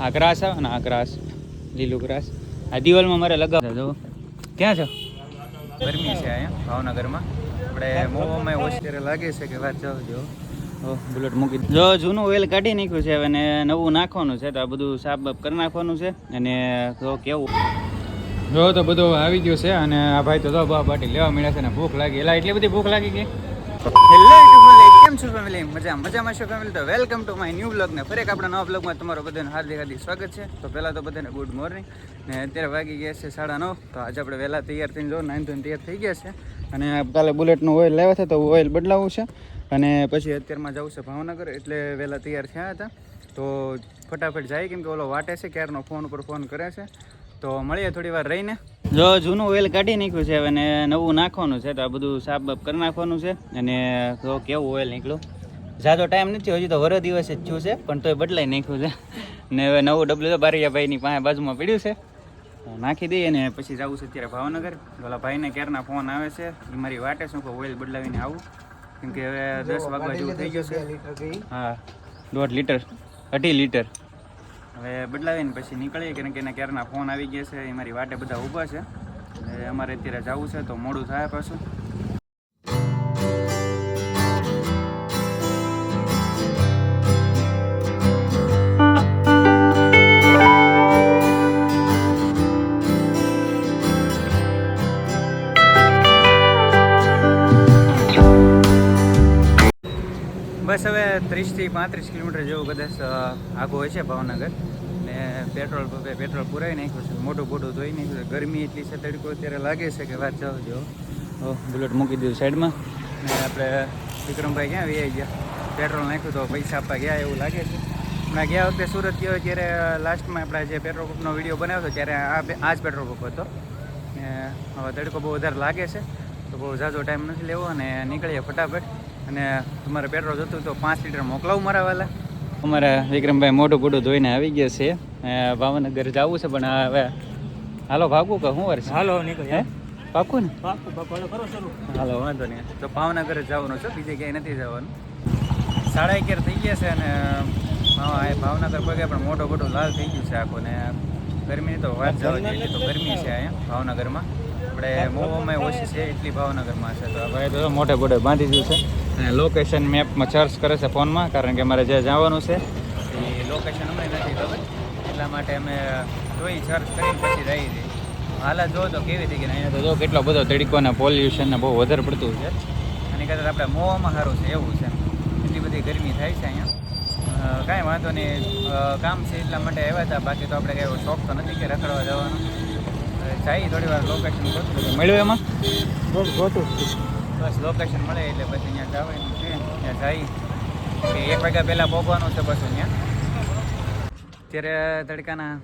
આ ગ્રાસ આવે ને આ ગ્રાસ લીલું ગ્રાસ. આ દિવાલમાં મારે લગાવતા જો ક્યાં છો? ગરમી છે અહીંયા ભાવનગરમાં. આપણે મોવામાં ઓછી લાગે છે કે વાત જાઓ જો બુલેટ મૂકી જો જૂનું ઓઇલ કાઢી નાખ્યું છે અને નવું નાખવાનું છે તો આ બધું સાફ બાફ કરી નાખવાનું છે. અને તો કેવું? જો તો બધું આવી ગયું છે અને આ ભાઈ તો બા બાટી લેવા મળ્યા છે ને ભૂખ લાગી. એલા એટલી બધી ભૂખ લાગી ગઈ છો ફેમિલી મજા મજામાં છો ફેમિલી તો welcome to my new blog ને ફરી એક આપણા નવા બ્લોગમાં તમારો બધાને હાર્દિક હાર્દિક સ્વાગત છે. તો પહેલાં તો બધાને ગુડ મોર્નિંગ ને અત્યારે વાગી ગયા છે સાડા નવ, તો આજે આપણે વહેલા તૈયાર થઈને જો નાઇન ધોઈને તૈયાર થઈ ગયા છે. અને કાલે બુલેટનું ઓઇલ લાવ્યા હતા તો ઓઇલ બદલાવવું છે. અને પછી અત્યારમાં જવું છે ભાવનગર, એટલે વહેલા તૈયાર થયા હતા. તો ફટાફટ જાય, કેમ કે ઓલો વાટે છે, ક્યારનો ફોન ઉપર ફોન કરે છે. તો મળીએ થોડી વાર રહીને. જો જૂનું ઓઇલ કાઢી નાખ્યું છે અને નવું નાખવાનું છે તો આ બધું સાફ બાફ કરી નાખવાનું છે અને તો કેવું ઓઇલ નીકળ્યું. જાજો ટાઈમ નથી હજી તો વરો દિવસ જ થયું છે પણ તોય બદલાઈ નાખ્યું છે. ને હવે નવું ડબલું તો બારિયાભાઈની પાસે બાજુમાં પડ્યું છે. નાખી દઈએ ને પછી જવું છે અત્યારે ભાવનગર. ઓલા ભાઈને ક્યારના ફોન આવે છે એ મારી વાટે શું કે ઓઇલ બદલાવીને આવું. કેમ કે હવે દસ વાગવા જેવું થઈ ગયું છે. હા દોઢ લીટર અઢી લીટર. હવે બદલાવીને પછી નીકળીએ, કારણ કે એના ક્યારના ફોન આવી ગયા છે, એ મારી વાટે બધા ઊભા છે. એટલે અમારે અત્યારે જવું છે, તો મોડું થાય પાછું. ત્રીસથી પાંત્રીસ કિલોમીટર જેવું કદાચ આગો હોય છે ભાવનગર. ને પેટ્રોલ પંપે પેટ્રોલ પુરાવી નાખ્યું છે, મોટું મોટું ધોઈ નાખ્યું ગરમી એટલી છે તડકો, અત્યારે લાગે છે કે વાત જાવ જો બુલેટ મૂકી દીધું સાઈડમાં. ને આપણે વિક્રમભાઈ ક્યાં વ્યાઈ ગયા? પેટ્રોલ નાખ્યું તો પૈસા આપવા ગયા એવું લાગે છે. હમણાં ગયા વખતે સુરત ગયો ત્યારે લાસ્ટમાં આપણે જે પેટ્રોલ પંપનો વીડિયો બનાવ્યો હતો, ત્યારે આ જ પેટ્રોલ પંપ હતો. ને હવે તડકો બહુ વધારે લાગે છે. તો બહુ ઝાઝો ટાઈમ નથી લેવો અને નીકળીએ ફટાફટ. અને તમારે પેટ્રોલ જોતું તો પાંચ લીટર મોકલાવું મારા વાલા. અમારે વિક્રમભાઈ મોઢું બોઢું ધોઈને આવી ગયા છે. ભાવનગર જવું છે પણ હવે હાલો ભાગવું કે શું વર્ષ હાલો નીકળ પાકું ને? પાકું પાકું હાલો કરો શરૂ. હાલો વાંધો નહીં. તો ભાવનગર જવાનું છે બીજે ક્યાંય નથી જવાનું. સાડા અગિયાર થઈ ગયા છે અને ભાવનગર પગે પણ મોટો મોટો લાલ થઈ ગયું છે આખો ને ગરમીની તો વાત જવા છે. તો ગરમી છે અહીંયા ભાવનગરમાં. આપણે મોવામાં ઓછી છે એટલી ભાવનગરમાં છે. તો ભાઈ તો મોટે મોટે બાંધી દીધું છે. અને લોકેશન મેપમાં સર્ચ કરે છે ફોનમાં કારણ કે મારે જે જવાનું છે એ લોકેશન અમને નથી ખબર. એટલા માટે અમે જોઈ સર્ચ કરી પછી રહી હતી હાલત જો તો કેવી રીતે અહીંયા તો જો કેટલો બધો તડકો ને પોલ્યુશન ને બહુ વધારે પડતું છે. અને કદાચ આપણે મોવામાં સારું છે એવું છે. એટલી બધી ગરમી થાય છે અહીંયા. કાંઈ વાંધો નહીં. કામ છે એટલા માટે આવ્યા હતા. બાકી તો આપણે કાંઈ એવો શોખ તો નથી કે રખડવા જવાનો. જાય થોડી વાર લોકેશન ગોતું મળ્યું એમાં? ગોતું બસ લોકેશન મળે એટલે પછી ત્યાં જવાનું છે. ત્યાં જઈ એક વાગ્યા પહેલાં પહોંચવાનું છે પછી ત્યાં અત્યારે તડકાના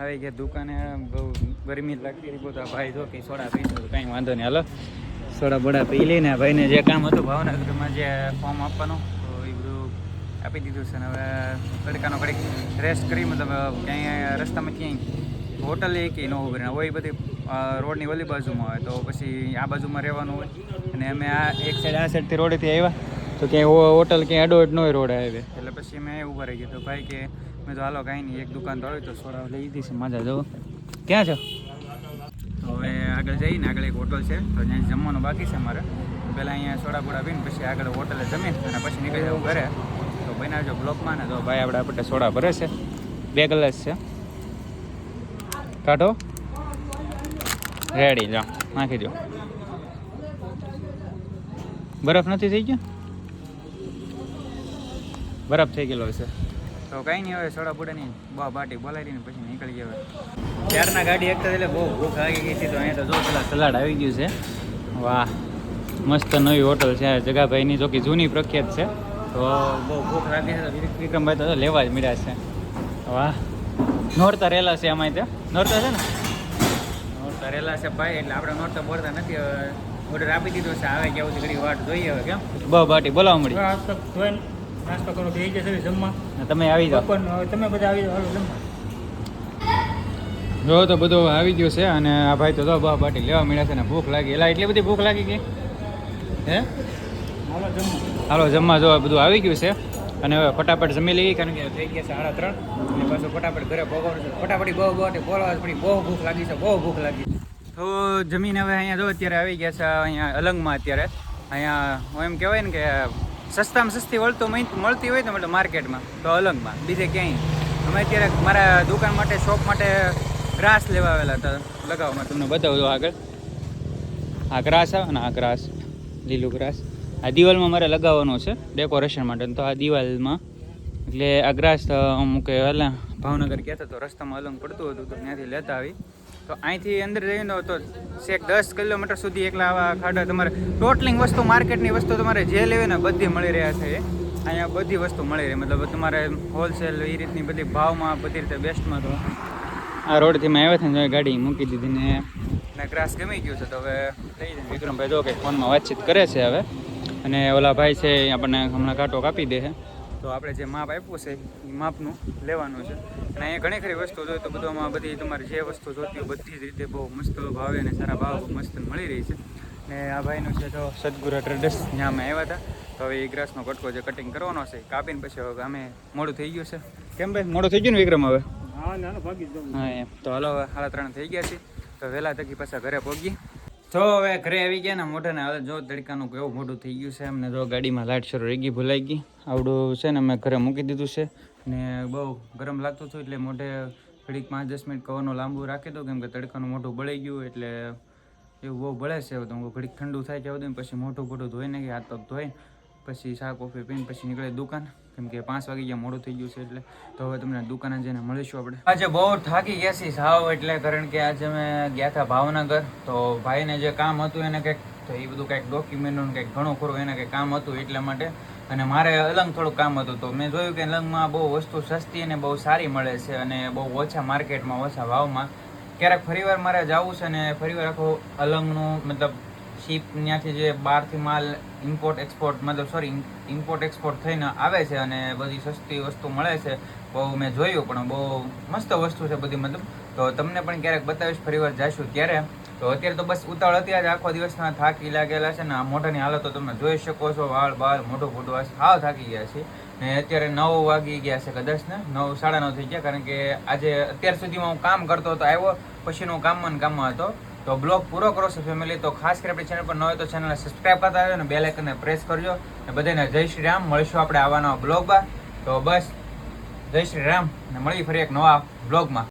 આવી ગયા દુકાને. બહુ ગરમી લાગતી હતી. બધા ભાઈ જો કે સોડા પીશું કાંઈ વાંધો નહીં. હાલો. સોડા બોડા પી લઈને ભાઈને જે કામ હતું ભાવનગરમાં જે ફોર્મ આપવાનું, તો એ બધું આપી દીધું છે. ને હવે તડકાનો ઘડીક રેસ્ટ કરી, મતલબ ક્યાંય રસ્તામાં ક્યાંય હોટલ એ કે ન ઊભી રહે હોય બધી રોડની ઓલી બાજુમાં હોય. તો પછી આ બાજુમાં રહેવાનું હોય. અને અમે આ એક સાઈડ આ સાઈડથી રોડેથી આવ્યા. તો ક્યાંય હોટલ ક્યાંય અડોડ અડ ન હોય રોડ આવે. એટલે પછી મેં ઊભા રહી ગયો. ભાઈ કે, મેં તો હાલો કાંઈ નહીં, એક દુકાન તો આવી તો સોડા લઈ દીધી છે, મજા જવો. ક્યાં છો? તો હવે આગળ જઈને આગળ એક હોટલ છે. તો ત્યાં જમવાનું બાકી છે મારે પહેલાં અહીંયા સોડા બોડા પીને પછી આગળ હોટલે જમીન અને પછી નીકળી જવું ઘરે. તો બનાવજો બ્લોકમાં ને તો ભાઈ આપણે આપણે સોડા ભરે છે. બે ગ્લાસ છે. કાઢો. રેડી જાઓ નાખી દો. બરફ નથી થઈ ગયો? બરફ થઈ ગયેલો હશે. તો કાંઈ નહીં હવે સોડા પૂડાની નહીં બા બાટી બોલાવી ને પછી નીકળી ગયા ત્યારના ગાડી એકતા એટલે બહુ ભૂખ લાગી ગઈ હતી, તો અહીંયા તો જો પેલા સલાડ આવી ગયું છે. વાહ, મસ્ત નવી હોટલ છે, જગાભાઈની જો કે જૂની પ્રખ્યાત છે. તો બહુ ભૂખ લાગી છે વિક્રમભાઈ તો લેવા જ મળ્યા છે. વાહ. નોરતા રહેલા છે આમાં ત્યાં નોરતા છે ને? નોરતા રહેલા છે ભાઈ એટલે આપણે નોરતા બોરતા નથી. હવે ઓર્ડર આપી દીધો છે આવે કેવું છે ઘડી વાટ જોઈએ હવે કેમ? બહુ બાટી બોલાવા મળી. ધોઈને નાસ્તો કરો બે જશે જમવા. તમે આવી જાઓ. તમે બધા આવી જાઓ જમવા. જો તો બધું આવી ગયું છે અને આ ભાઈ તો જો બા બાટી લેવા મળ્યા છે ને ભૂખ લાગી. એલા એટલી બધી ભૂખ લાગી ગઈ હે? હાલો જમવા. હાલો જમવા જો બધું આવી ગયું છે. અને હવે ફટાફટ જમી લેવી કારણ કે થઈ ગયા છે સાડા ત્રણ. અને પાછું ફટાફટ ઘરે ભોગવવાનું છે. ફટાફટ બહુ બહુ બોલવા પડી. બહુ ભૂખ લાગી છે, બહુ ભૂખ લાગી છે. તો જમીન હવે અહીંયા જો અત્યારે આવી ગયા છે, અહીંયા અલંગમાં અત્યારે. અહીંયા હું એમ કહેવાય ને કે સસ્તામાં સસ્તી વળતો મળતી હોય ને મતલબ માર્કેટમાં, તો અલંગમાં. બીજે ક્યાંય. અમે અત્યારે મારા દુકાન માટે, શોપ માટે ગ્રાસ લેવા આવેલા હતા. લગાવવામાં તમને બતાવું આગળ. આ ગ્રાસ આવે ને આ ગ્રાસ, લીલું ગ્રાસ. આ દિવાલમાં મારે લગાવવાનો છે ડેકોરેશન માટે તો આ દિવાલમાં, એટલે આ ગ્રાસ અમુક હલા ભાવનગર ગયા તો રસ્તામાં અલંગ પડતું હતું તો ત્યાંથી લેતા આવી. તો અહીંથી અંદર જઈને તો છેક દસ કિલોમીટર સુધી એકલા આવા ખાડા તમારે ટોટલિંગ વસ્તુ, માર્કેટની વસ્તુ તમારે જે લેવી ને બધી મળી રહ્યા છે. અહીંયા બધી વસ્તુ મળી રહી. મતલબ તમારે હોલસેલ એ રીતની બધી ભાવમાં બધી રીતે બેસ્ટમાં તો. આ રોડથી મેં આવ્યા હતા ગાડી મૂકી દીધી ને ને ગ્રાસ ગમી ગયું છે તો હવે લઈ જાય વિક્રમભાઈ જો કે ફોનમાં વાતચીત કરે છે હવે. અને ઓલા ભાઈ છે એ આપણને હમણાં કાંટો કાપી દે છે. તો આપણે જે માપ આપ્યું છે એ માપનું લેવાનું છે. અને અહીંયા ઘણી ખરી વસ્તુ જોઈએ તો બધામાં બધી તમારે જે વસ્તુ જોતી હોય બધી જ રીતે બહુ મસ્ત ભાવે અને સારા ભાવ મસ્ત મળી રહી છે. ને આ ભાઈનું છે તો સદગુરુ ટ્રેડર્સ જ્યાં અમે આવ્યા હતા. તો હવે એ ગ્રાસનો કટકો જે કટિંગ કરવાનો છે કાપીને પછી હવે અમે મોડું થઈ ગયું છે. કેમ ભાઈ મોડું થઈ ગયું ને વિક્રમ હવે? હા એમ. તો હાલો હવે સાડા ત્રણ થઈ ગયા છે. તો વહેલા તકી પાછા ઘરે પહોંચી તો હવે ઘરે આવી ગયા ને મોઢા ને હવે જો તડકાનું કેવું મોઢું થઈ ગયું છે એમને જો ગાડીમાં લાઇટ શરૂ રહી ગઈ, ભૂલાઈ ગઈ. આવડું છે ને મેં ઘરે મૂકી દીધું છે ને બહુ ગરમ લાગતું હતું એટલે મોઢે ઘડીક પાંચ દસ મિનિટ કવરનું લાંબુ રાખી દો કેમ કે તડકાનું મોઢું બળી ગયું એટલે એવું બહુ બળે છે તો. હું ઘડીક ઠંડુ થાય ત્યાં સુધી પછી મોઢું મોઢું ધોઈ નાખી હાથ પગ ધોઈ પછી શાક કોફી પીને પછી નીકળે દુકાન. કેમ કે પાંચ વાગે ગયા મોડું થઈ ગયું છે એટલે તો હવે તમને દુકાને જઈને મળીશું આપણે. આજે બહુ થાકી ગયા છીએ સાવ એટલે કારણ કે આજે અમે ગયા હતા ભાવનગર. તો ભાઈને જે કામ હતું એને કંઈક, તો એ બધું કંઈક ડોક્યુમેન્ટનું કંઈક ઘણું ખરું એને કંઈક કામ હતું એટલા માટે. અને મારે અલંગ થોડું કામ હતું તો મેં જોયું કે અલંગમાં બહુ વસ્તુ સસ્તી અને બહુ સારી મળે છે અને બહુ ઓછા માર્કેટમાં ઓછા ભાવમાં. ક્યારેક ફરીવાર મારે જવું છે અને ફરીવાર આખો અલંગનું, મતલબ શિપ ત્યાંથી જે બહારથી માલ ઇમ્પોર્ટ એક્સપોર્ટ મતલબ સોરી ઇમ્પોર્ટ એક્સપોર્ટ થઈને આવે છે અને બધી સસ્તી વસ્તુ મળે છે, બહુ મેં જોયું, પણ બહુ મસ્ત વસ્તુ છે બધી મતલબ. તો તમને પણ ક્યારેક બતાવીશ, ફરીવાર જાશું ત્યારે. તો અત્યારે તો બસ ઉતાવળ હતી, આજે આખો દિવસના થાકી લાગેલા છે ને આ મોઢાની હાલત તો તમે જોઈ શકો છો, વાળ, બાળ, મોઢું ફૂટવા હાવ થાકી ગયા છે ને અત્યારે નવ વાગી ગયા છે કદાચ ને, નવ, સાડા નવ થઈ ગયા, કારણ કે આજે અત્યાર સુધીમાં હું કામ કરતો હતો, આવ્યો, પછીનો કામમાં કામમાં હતો. તો બ્લોગ પૂરો કરો છો ફેમિલી તો ખાસ કરી આપણી ચેનલ પર ન હોય તો ચેનલને સબસ્ક્રાઈબ કરતા આવ્યો અને બે લાઇકનને પ્રેસ કરજો. અને બધાને જય શ્રી રામ. મળીશું આપણે આવવાના બ્લોગમાં. તો બસ, જય શ્રી રામ. અને મળીએ ફરી એક નવા બ્લોગમાં.